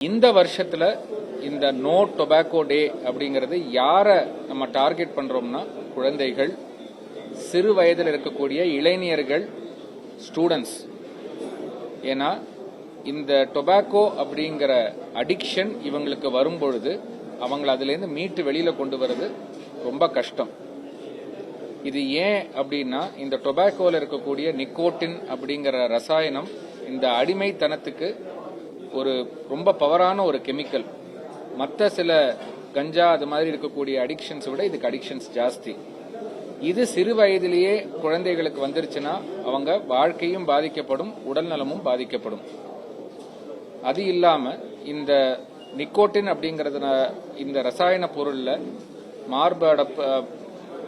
இந்த வருஷத்துல இந்த நோ டொபாக்கோ டே அப்படிங்கிறது யாரை நம்ம டார்கெட் பண்றோம்னா குழந்தைகள் சிறு வயதில் இருக்கக்கூடிய இளைஞர்கள் ஸ்டூடெண்ட்ஸ் ஏன்னா இந்த டொபாக்கோ அப்படிங்கிற அடிக்ஷன் இவங்களுக்கு வரும்பொழுது அவங்கள அதுலேருந்து மீட்டு வெளியில கொண்டு வர்றது ரொம்ப கஷ்டம். இது ஏன் அப்படின்னா இந்த டொபாக்கோவில் இருக்கக்கூடிய நிக்கோட்டின் அப்படிங்கிற ரசாயனம் இந்த அடிமைத்தனத்துக்கு ஒரு ரொம்ப பவரான ஒரு கெமிக்கல் மற்ற சில கஞ்சா அது மாதிரி இருக்கக்கூடிய அடிக்ஷன்ஸ் விட இதுக்கு அடிக்ஷன்ஸ் ஜாஸ்தி. இது சிறு வயதிலேயே குழந்தைகளுக்கு வந்துருச்சுன்னா அவங்க வாழ்க்கையும் பாதிக்கப்படும் உடல் நலமும் பாதிக்கப்படும். அது இல்லாம இந்த நிக்கோட்டின் அப்படிங்கறதுன இந்த ரசாயன பொருள்ல மார்படப்பு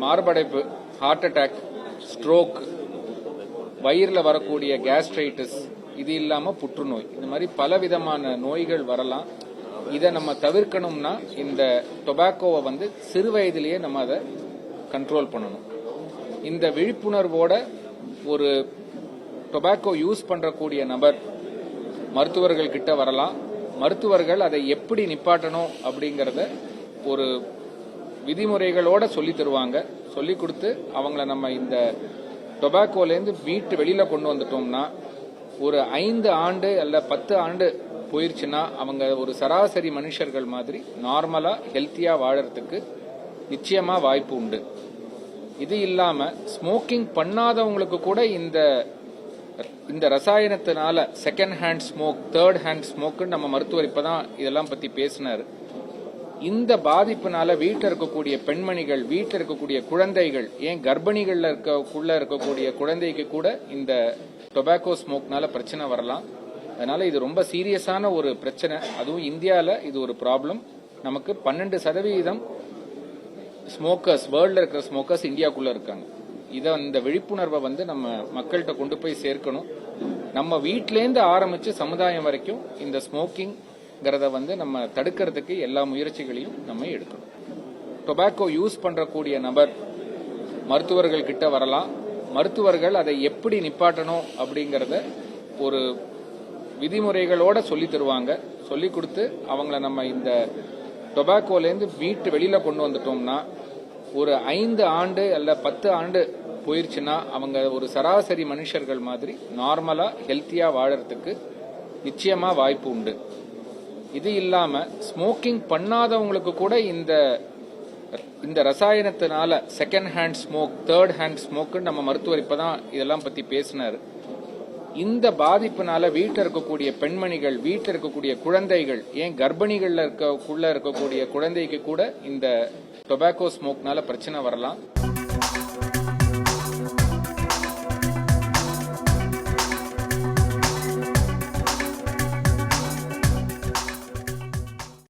மார்படைப்பு ஹார்ட் அட்டாக் ஸ்ட்ரோக் வயிறில் வரக்கூடிய கேஸ்ட்ரைட்டிஸ் இது இல்லாம புற்றுநோய். இந்த மாதிரி பல விதமான நோய்கள் வரலாம். இதை நம்ம தவிர்க்கணும்னா இந்த டொபாக்கோவை வந்து சிறு வயதிலேயே நம்ம அதை கண்ட்ரோல் பண்ணணும். இந்த விழிப்புணர்வோட ஒரு டொபாக்கோ யூஸ் பண்ணுறக்கூடிய நபர் மருத்துவர்கள் கிட்ட வரலாம். மருத்துவர்கள் அதை எப்படி நிப்பாட்டணும் அப்படிங்கறத ஒரு விதிமுறைகளோட சொல்லி தருவாங்க. சொல்லி கொடுத்து அவங்கள நம்ம இந்த டொபாக்கோலேருந்து வீட்டு வெளியில கொண்டு வந்துட்டோம்னா ஒரு ஐந்து ஆண்டு அல்ல பத்து ஆண்டு போயிருச்சுன்னா அவங்க ஒரு சராசரி மனுஷர்கள் மாதிரி நார்மலா ஹெல்த்தியா வாழறதுக்கு நிச்சயமா வாய்ப்பு உண்டு. இது இல்லாம ஸ்மோக்கிங் பண்ணாதவங்களுக்கு கூட இந்த இந்த ரசாயனத்தினால second hand smoke third hand ஸ்மோக்குன்னு நம்ம மருத்துவர் இப்பதான் இதெல்லாம் பத்தி பேசினாரு. இந்த பாதிப்புனால வீட்டில் இருக்கக்கூடிய பெண்மணிகள் வீட்டில் இருக்கக்கூடிய குழந்தைகள் ஏன் கர்ப்பிணிகள்ல இருக்கக்குள்ள இருக்கக்கூடிய குழந்தைக்கு கூட இந்த டொபாக்கோ ஸ்மோக்னால பிரச்சனை வரலாம். அதனால இது ரொம்ப சீரியஸான ஒரு பிரச்சனை. அதுவும் இந்தியாவில் இது ஒரு ப்ராப்ளம் நமக்கு பன்னெண்டு சதவீதம் ஸ்மோக்கர்ஸ் வேர்ல்ட்ல இருக்கிற ஸ்மோக்கர்ஸ் இந்தியாக்குள்ள இருக்காங்க. இதை இந்த விழிப்புணர்வை வந்து நம்ம மக்கள்கிட்ட கொண்டு போய் சேர்க்கணும். நம்ம வீட்டிலேருந்து ஆரம்பிச்சு சமுதாயம் வரைக்கும் இந்த ஸ்மோக்கிங் ஸ்மோக்கிங்கிறத வந்து நம்ம தடுக்கிறதுக்கு எல்லா முயற்சிகளையும் நம்ம எடுக்கணும். டொபாக்கோ யூஸ் பண்ணக்கூடிய நபர் மருத்துவர்கள் கிட்ட வரலாம். மருத்துவர்கள் அதை எப்படி நிப்பாட்டணும் அப்படிங்கறத ஒரு விதிமுறைகளோட சொல்லி தருவாங்க. சொல்லி கொடுத்து அவங்கள நம்ம இந்த டொபாக்கோலேருந்து வீட்டு வெளியில கொண்டு வந்துட்டோம்னா ஒரு ஐந்து ஆண்டு அல்ல பத்து ஆண்டு போயிருச்சுன்னா அவங்க ஒரு சராசரி மனுஷர்கள் மாதிரி நார்மலா ஹெல்த்தியா வாழறதுக்கு நிச்சயமா வாய்ப்பு உண்டு. இது இல்லாம ஸ்மோக்கிங் பண்ணாதவங்களுக்கு கூட இந்த இந்த ரசாயனத்தினால second hand smoke third hand ஸ்மோக்குன்னு நம்ம மருத்துவர் இப்பதான் இதெல்லாம் பத்தி பேசினார். இந்த பாதிப்புனால வீட்டில் இருக்கக்கூடிய பெண்மணிகள் வீட்டில் இருக்கக்கூடிய குழந்தைகள் ஏன் கர்ப்பிணிகளில் இருக்கக்குள்ள இருக்கக்கூடிய குழந்தைக்கு கூட இந்த டொபாக்கோ ஸ்மோக்னால பிரச்சனை வரலாம்.